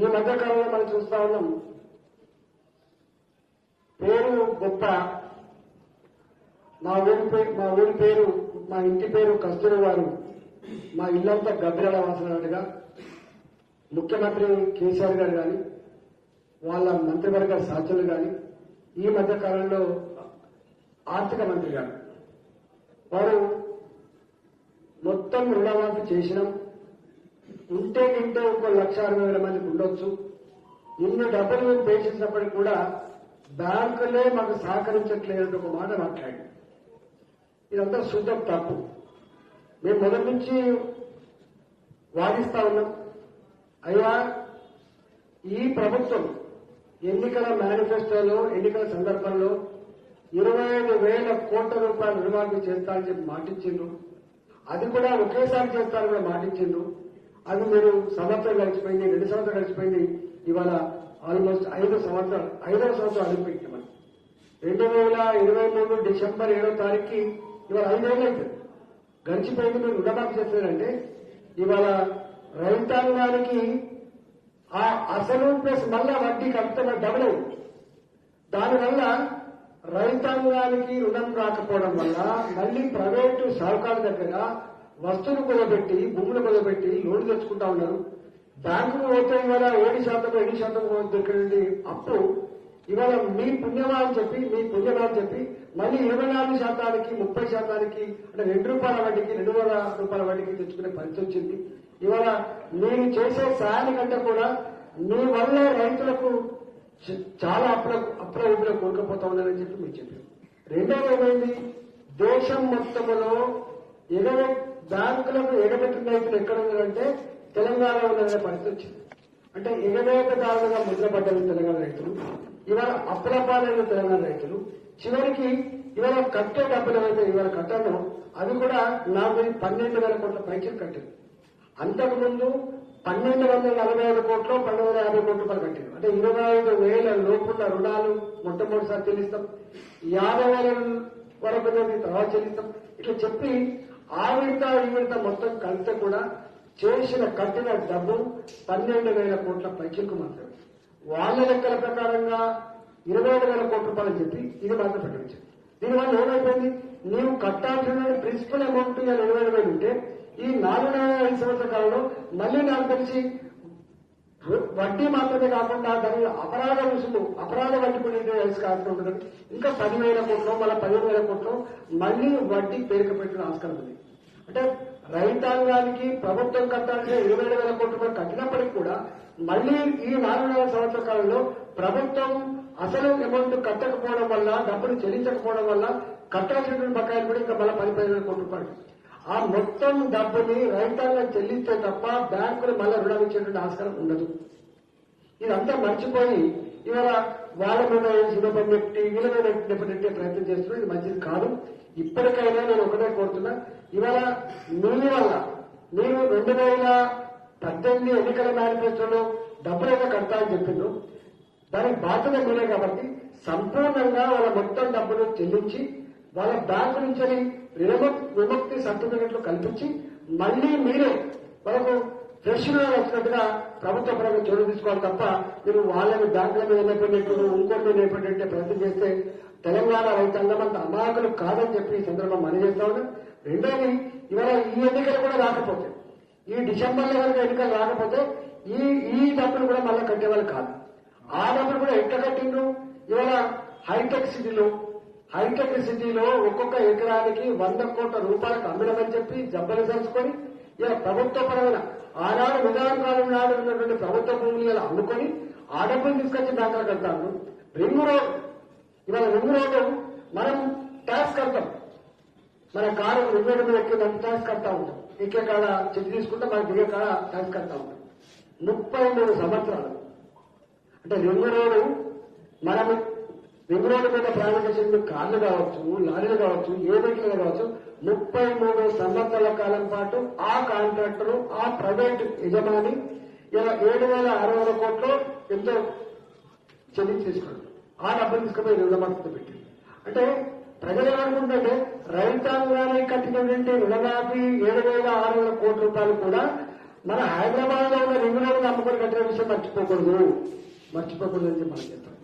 ఈ మధ్య కాలంలో మనం చూస్తా ఉన్నాం. పేరు గొప్ప. మా ఊరి పేరు మా ఊరి పేరు మా ఇంటి పేరు కస్తూరి వారు మా ఇల్లంతా గబ్బిరల వాసనట్టుగా ముఖ్యమంత్రి కేసీఆర్ గారు కానీ వాళ్ళ మంత్రివర్గ సహచరులు కానీ ఈ మధ్య కాలంలో ఆర్థిక మంత్రి గారు. వారు మొత్తం రుణమాఫీ చేసినాం. ఉంటే తింటే ఒక లక్ష అరవై వేల మందికి ఉండొచ్చు. ఇన్ని డబ్బులు మేము పే కూడా బ్యాంకులే మాకు సహకరించట్లేదు ఒక మాట మాట్లాడి ఇదంతా శుద్ధం తప్పు. మేము మొదటి నుంచి వాదిస్తా ఉన్నాం. అయ్యా ఈ ప్రభుత్వం ఎన్నికల మేనిఫెస్టోలో ఎన్నికల సందర్భంలో ఇరవై ఐదు వేల కోట్ల రూపాయల రుణమాఫీ చేస్తారని చెప్పి మాటిచ్చిండ్రు. అది కూడా ఒకేసారి చేస్తారని కూడా మాటిచ్చిండ్రు. అది మీరు సంవత్సరం గడిచిపోయింది రెండు సంవత్సరాలు గడిచిపోయింది. ఇవాళ ఆల్మోస్ట్ ఐదు సంవత్సరం ఐదవ సంవత్సరం అడుగుపెట్టింది మనం రెండు వేల ఇరవై మూడు డిసెంబర్ ఏడో తారీఖుకి ఇవాళ ఐదేళ్ళు అవుతుంది గడిచిపోయింది మీరు రుణమాఫీ చేస్తారంటే ఇవాళ రైతాంగానికి ఆ అసలు ప్లస్ మళ్ళా వడ్డీకి అంత డబుల్ అయింది. దానివల్ల రైతాంగానికి రుణం రాకపోవడం వల్ల మళ్ళీ ప్రైవేటు సహకారు దగ్గర వస్తువులు కుదబెట్టి భూములు కుదబెట్టి లోన్లు తెచ్చుకుంటా ఉన్నారు. బ్యాంకులు పోతే ఇవాళ ఏడు శాతం ఎనిమిది శాతం దగ్గర అప్పు ఇవాళ మీ పుణ్యమా అని చెప్పి మీ పుణ్యమా అని చెప్పి మళ్ళీ ఇరవై నాలుగు శాతానికి ముప్పై శాతానికి అంటే రెండు రూపాయల వడ్డీకి రెండు వేల రూపాయల వడ్డీకి తెచ్చుకునే పరిస్థితి వచ్చింది. ఇవాళ మీరు చేసే సాయానికంటే కూడా మీ వల్ల రైతులకు చాలా అప్పుల అప్పుల ఊపిలో ఉన్నారని చెప్పి మీరు చెప్పారు. రెండవది ఏమైంది? దేశం మొత్తములో ఇరవై బ్యాంకులకు ఎగబెట్టిన రైతులు ఎక్కడ ఉన్నారంటే తెలంగాణలో ఉన్నారనే పరిస్థితి వచ్చింది. అంటే ఎగవేతదారులుగా ముద్రపడ్డారు తెలంగాణ రైతులు ఇవాళ అప్పులపాలైన తెలంగాణ రైతులు చివరికి ఇవాళ కట్టే డబ్బులు ఏవైతే ఇవాళ కట్టానో అవి కూడా నాకు పన్నెండు వేల కోట్ల పైచలు కట్టారు. అంతకుముందు పన్నెండు వందల నలభై ఐదు కోట్లు పన్నెండు వందల యాభై కోట్ల రూపాయలు కట్టింది అంటే ఇరవై ఐదు వేల లోపున్న రుణాలు మొట్టమొదటిసారి చెల్లిస్తాం. యాభై వేల వరకు తర్వాత చెల్లిస్తాం. ఇట్లా చెప్పి ఆ విడత మొత్తం కలిస్తే కూడా చేసిన కట్టిన డబ్బు పన్నెండు వేల కోట్ల పైచెక్కు మాత్రమే. వాళ్ళ లెక్కల ప్రకారంగా ఇరవై ఐదు వేల కోట్ల రూపాయలు చెప్పి ఇది మాత్రం ప్రకటించారు. దీనివల్ల ఏమైపోయింది? నీవు కట్టాల్సిన ప్రిన్సిపల్ అమౌంట్ ఇవాళ ఇరవై ఐదు వేలు ఉంటే ఈ నాలుగున్నర ఐదు సంవత్సరాల కాలంలో మళ్ళీ నాకు తెలిసి వడ్డీ మాత్రమే కాకుండా దాని అపరాధ రుసుము అపరాధ వడ్డీ కూడా కాకుండా ఇంకా పదివేల కోట్లు మళ్ళీ పదిహేను వేల కోట్లు మళ్ళీ వడ్డీ పేరుక పెట్టిన ఆస్కారం ఉంది. అంటే రైతాంగానికి ప్రభుత్వం కట్టాల్సిన ఇరవై ఏడు వేల కోట్ల రూపాయలు కట్టినప్పటికీ కూడా మళ్ళీ ఈ నాలుగున్నర సంవత్సర కాలంలో ప్రభుత్వం అసలు అమౌంట్ కట్టకపోవడం వల్ల డబ్బులు చెల్లించకపోవడం వల్ల కట్టాల్సినటువంటి బకాయిలు కూడా ఇంకా మళ్ళీ పది పదివేల కోట్ల రూపాయలు ఆ మొత్తం డబ్బుని రైతాంగం చెల్లిస్తే తప్ప బ్యాంకులు మళ్ళీ రుణం ఇచ్చేటువంటి ఆస్కారం ఉండదు. ఇదంతా మర్చిపోయి ఇవాళ వాళ్ళ మీద శివపన్నెట్టి వీళ్ళ మీద నెప్పనెట్టే ప్రయత్నం చేస్తున్నారు ఇది మంచిది కాదు. ఇప్పటికైనా నేను ఒకటే కోరుతున్నా. ఇవాళ నీ వల్ల మీరు రెండు వేల పద్దెనిమిది ఎన్నికల మేనిఫెస్టోలో డబ్బులైనా కడతా అని చెప్పిండ్రు. దానికి బాధ్యత మీరే కాబట్టి సంపూర్ణంగా వాళ్ళ మొత్తం డబ్బులు చెల్లించి వాళ్ళ బ్యాంకు నుంచి విముక్తి సర్టిఫికెట్లు కల్పించి మళ్ళీ మీరే వాళ్ళకు ఫ్రెష్ వచ్చినట్టుగా ప్రభుత్వ పరంగా చోటు తీసుకోవాలి తప్ప మీరు వాళ్ళని బ్యాంకుల మీద నిలబెట్టినట్టు ఇంకోటి మీద నిలబెట్టే ప్రయత్నం చేస్తే తెలంగాణ రైతాంగం అంత అమాయకులు కాదని చెప్పి ఈ సందర్భం మనం చేస్తా ఉన్నాం. రెండోది ఇవాళ ఈ ఎన్నికలు కూడా రాకపోతే ఈ డిసెంబర్లో కనుక ఎన్నికలు రాకపోతే ఈ ఈ డబ్బులు కూడా మళ్ళీ కట్టేవాళ్ళు కాదు. ఆ డబ్బులు కూడా ఎట్లా కట్టిండ్రు? ఇవాళ హైటెక్ సిటీలో హైటెక్ సిటీలో ఒక్కొక్క ఎకరానికి వంద కోట్ల రూపాయలకు అమ్మడమని చెప్పి జబ్బలు తెలుసుకొని ఇలా ప్రభుత్వ పరమైన ఆనాడు విధానకాలం నాడు ఉన్నటువంటి ప్రభుత్వ భూములు ఇలా అమ్ముకొని ఆ డబ్బులు తీసుకొచ్చి దాకా కడతాను రింగు రోడ్ ఇవాళ రింగు రోడ్డు మనం ట్యాక్స్ కడతాం. మన కారు రింగు రోడ్డు మీద ఎక్కిందంటే ట్యాక్స్ కడతా ఉంటాం. ఎక్కే కాడ చెక్ తీసుకుంటే మన దిగే కాడ ట్యాక్స్ కడతా ఉంటాం. ముప్పై మూడు సంవత్సరాలు. అంటే రింగు రోడ్డు మనం రింగ్ మీద ప్రయాణం చేసే కార్లు కావచ్చు లారీలు కావచ్చు ఏ వెహికల్ కావచ్చు ముప్పై మూడు సంవత్సరాల కాలం పాటు ఆ కాంట్రాక్టర్ ఆ ప్రైవేట్ యజమాని ఇలా ఏడు వేల అరవై వేల కోట్లు ఎంతో చెల్లించి తీసుకున్నాడు ఆ డబ్బులు తీసుకుపోయి రుణమాఫీ పెట్టి అంటే ప్రజలు ఏమనుకుంటుంటే రైతాంగానికి కట్టినటువంటి రుణమాఫీ ఏడు వేల ఆరు వేల కోట్ల రూపాయలు కూడా మన హైదరాబాద్లో ఉన్న రింగ్ రోడ్ అమ్ముకొని కట్టిన విషయం మర్చిపోకూడదు. మర్చిపోకూడదు అని చెప్పి మనం చెప్తాం